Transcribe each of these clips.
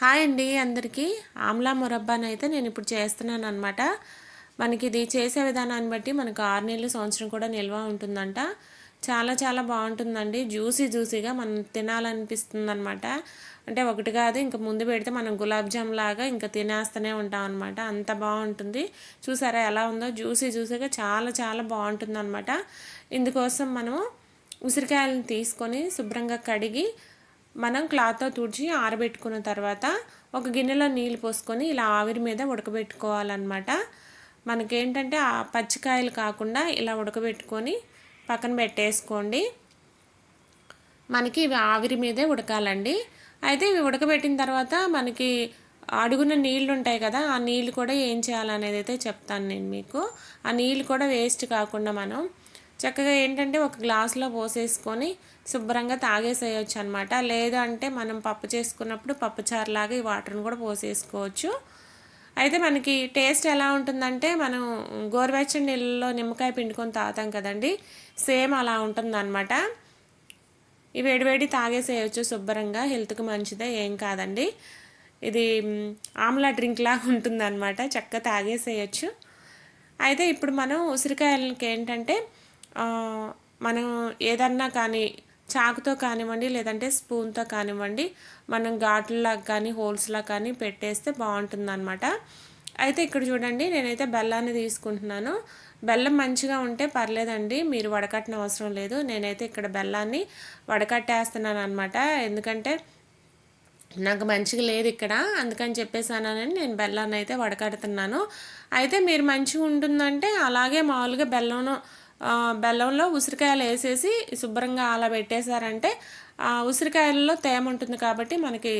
Hi అండి అందరికీ. ఆమ్లా మురబ్బాని అయితే నేను ఇప్పుడు చేస్తున్నాను అనమాట మనకి ఇది చేసే విధానాన్ని బట్టి మనకు ఆరు నెలలు సంవత్సరం కూడా నిల్వ ఉంటుందంట. చాలా చాలా బాగుంటుందండి. జ్యూసీ జ్యూసీగా మనం తినాలనిపిస్తుంది అనమాట అంటే ఒకటి కాదు ఇంకా ముందు పెడితే మనం గులాబ్ జామ్ లాగా ఇంకా తినేస్తూనే ఉంటాం అనమాట అంత బాగుంటుంది. చూసారా ఎలా ఉందో? జ్యూసీ జ్యూసీగా చాలా చాలా బాగుంటుంది అనమాట ఇందుకోసం మనము ఉసిరికాయలను తీసుకొని శుభ్రంగా కడిగి మనం క్లాత్తో తుడిచి ఆరబెట్టుకున్న తర్వాత ఒక గిన్నెలో నీళ్ళు పోసుకొని ఇలా ఆవిరి మీద ఉడకబెట్టుకోవాలన్నమాట. మనకేంటంటే ఆ పచ్చికాయలు కాకుండా ఇలా ఉడకబెట్టుకొని పక్కన పెట్టేసుకోండి. మనకి ఇవి ఆవిరి మీదే ఉడకాలండి. అయితే ఇవి ఉడకబెట్టిన తర్వాత మనకి అడుగున నీళ్ళు ఉంటాయి కదా ఆ నీళ్ళు కూడా ఏం చేయాలనేది అయితే చెప్తాను నేను మీకు. ఆ నీళ్ళు కూడా వేస్ట్ కాకుండా మనం చక్కగా ఏంటంటే ఒక గ్లాస్లో పోసేసుకొని శుభ్రంగా తాగేసేయచ్చు అనమాట లేదంటే మనం పప్పు చేసుకున్నప్పుడు పప్పుచారులాగా ఈ వాటర్ని కూడా పోసేసుకోవచ్చు. అయితే మనకి టేస్ట్ ఎలా ఉంటుందంటే మనం గోరువెచ్చని నీళ్ళలో నిమ్మకాయ పిండుకొని తాగుతాం కదండి సేమ్ అలా ఉంటుందన్నమాట. ఈ వేడివేడి తాగేసేయచ్చు శుభ్రంగా హెల్త్కి మంచిదే ఏం కాదండి. ఇది ఆమ్లా డ్రింక్ లాగా ఉంటుందన్నమాట చక్కగా తాగేసేయచ్చు. అయితే ఇప్పుడు మనం ఉసిరికాయలకి ఏంటంటే మనం ఏదన్నా కానీ చాకుతో కానివ్వండి లేదంటే స్పూన్తో కానివ్వండి మనం ఘాట్లా కానీ హోల్స్లా కానీ పెట్టేస్తే బాగుంటుంది అనమాట అయితే ఇక్కడ చూడండి నేనైతే బెల్లాన్ని తీసుకుంటున్నాను. బెల్లం మంచిగా ఉంటే పర్లేదండి మీరు వడకట్టిన అవసరం లేదు. నేనైతే ఇక్కడ బెల్లాన్ని వడకట్టేస్తున్నాను అనమాట ఎందుకంటే నాకు మంచిగా లేదు ఇక్కడ అందుకని చెప్పేసానని నేను బెల్లాన్ని అయితే వడకడుతున్నాను. అయితే మీరు మంచిగా ఉంటుందంటే అలాగే మామూలుగా బెల్లం బెల్లంలో ఉసిరికాయలు వేసేసి శుభ్రంగా అలా పెట్టేశారంటే ఆ ఉసిరికాయలలో తేమ ఉంటుంది కాబట్టి మనకి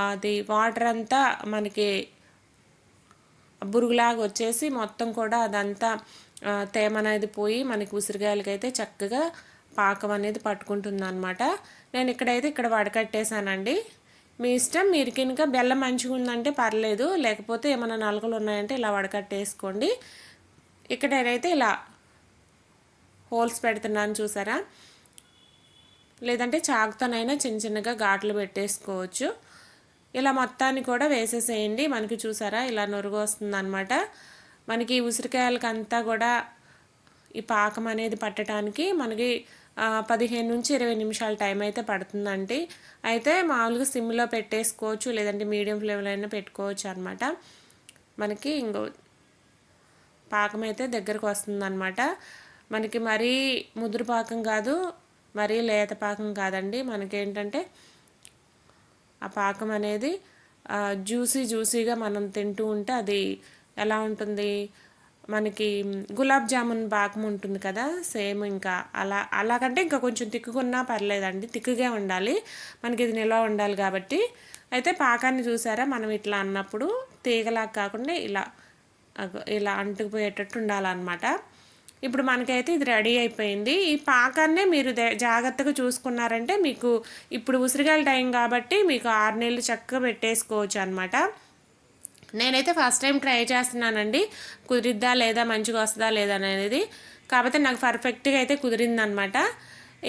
అది వాటర్ అంతా మనకి బురుగులాగా వచ్చేసి మొత్తం కూడా అదంతా తేమ అనేది పోయి మనకి ఉసిరికాయలకైతే చక్కగా పాకం అనేది పట్టుకుంటుంది అనమాట నేను ఇక్కడైతే ఇక్కడ వడకట్టేశానండి. మీ ఇష్టం మీరు కనుక బెల్లం మంచిగా ఉందంటే పర్లేదు లేకపోతే ఏమైనా నలుకలు ఉన్నాయంటే ఇలా వడకట్టేసుకోండి. ఇక్కడ నేనైతే ఇలా హోల్స్ పెడుతున్నాను చూసారా? లేదంటే చాకుతోనైనా చిన్న చిన్నగా ఘాట్లు పెట్టేసుకోవచ్చు. ఇలా మొత్తాన్ని కూడా వేసేసేయండి. మనకి చూసారా? ఇలా నొరుగు వస్తుందనమాట మనకి ఉసిరికాయలకి అంతా కూడా ఈ పాకం అనేది పట్టడానికి మనకి పదిహేను నుంచి ఇరవై నిమిషాల టైం అయితే పడుతుందండి. అయితే మామూలుగా సిమ్లో పెట్టేసుకోవచ్చు లేదంటే మీడియం ఫ్లేమ్లో అయినా పెట్టుకోవచ్చు అనమాట మనకి ఇంకో పాకం అయితే దగ్గరకు వస్తుందన్నమాట. మనకి మరీ ముదురు పాకం కాదు మరీ లేత పాకం కాదండి. మనకేంటంటే ఆ పాకం అనేది జ్యూసీ జ్యూసీగా మనం తింటూ ఉంటే అది ఎలా ఉంటుంది? మనకి గులాబ్ జామున్ పాకం ఉంటుంది కదా సేమ్ ఇంకా అలా అలాగంటే ఇంకా కొంచెం తిక్కుకున్నా పర్లేదండి. తిక్కుగా ఉండాలి. మనకి ఇది నిల్వ ఉండాలి కాబట్టి. అయితే పాకాన్ని చూసారా? మనం ఇట్లా అన్నప్పుడు తీగలాగా కాకుండా ఇలా ఇలా అంటుకుపోయేటట్టు ఉండాలన్నమాట. ఇప్పుడు మనకైతే ఇది రెడీ అయిపోయింది. ఈ పాకాన్నే మీరు జాగ్రత్తగా చూసుకున్నారంటే మీకు ఇప్పుడు ఉసిరికాయల టైం కాబట్టి మీకు ఆరు నెలలు చక్కగా పెట్టేసుకోవచ్చు అనమాట నేనైతే ఫస్ట్ టైం ట్రై చేస్తున్నానండి. కుదిరిద్దా లేదా మంచిగా వస్తుందా లేదా అనేది. కాకపోతే నాకు పర్ఫెక్ట్గా అయితే కుదిరిందనమాట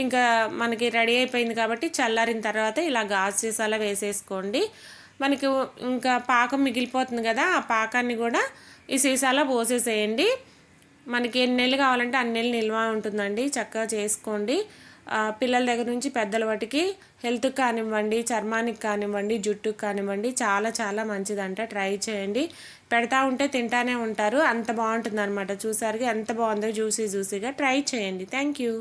ఇంకా మనకి రెడీ అయిపోయింది కాబట్టి చల్లారిన తర్వాత ఇలా గాజు సీసాలో వేసేసుకోండి. మనకి ఇంకా పాకం మిగిలిపోతుంది కదా ఆ పాకాన్ని కూడా ఈ సీసాలో పోసేసేయండి. మనకి ఎన్ని నెలలు కావాలంటే అన్ని నెలలు నిల్వ ఉంటుందండి చక్కగా చేసుకోండి. పిల్లల దగ్గర నుంచి పెద్దల వాటికి హెల్త్కి కానివ్వండి చర్మానికి కానివ్వండి జుట్టుకు కానివ్వండి చాలా చాలా మంచిదంట. ట్రై చేయండి. పెడతా ఉంటే తింటానే ఉంటారు. అంత బాగుంటుంది అనమాట చూసారుగా ఎంత బాగుందో జ్యూసీ జ్యూసీగా ట్రై చేయండి. Thank you.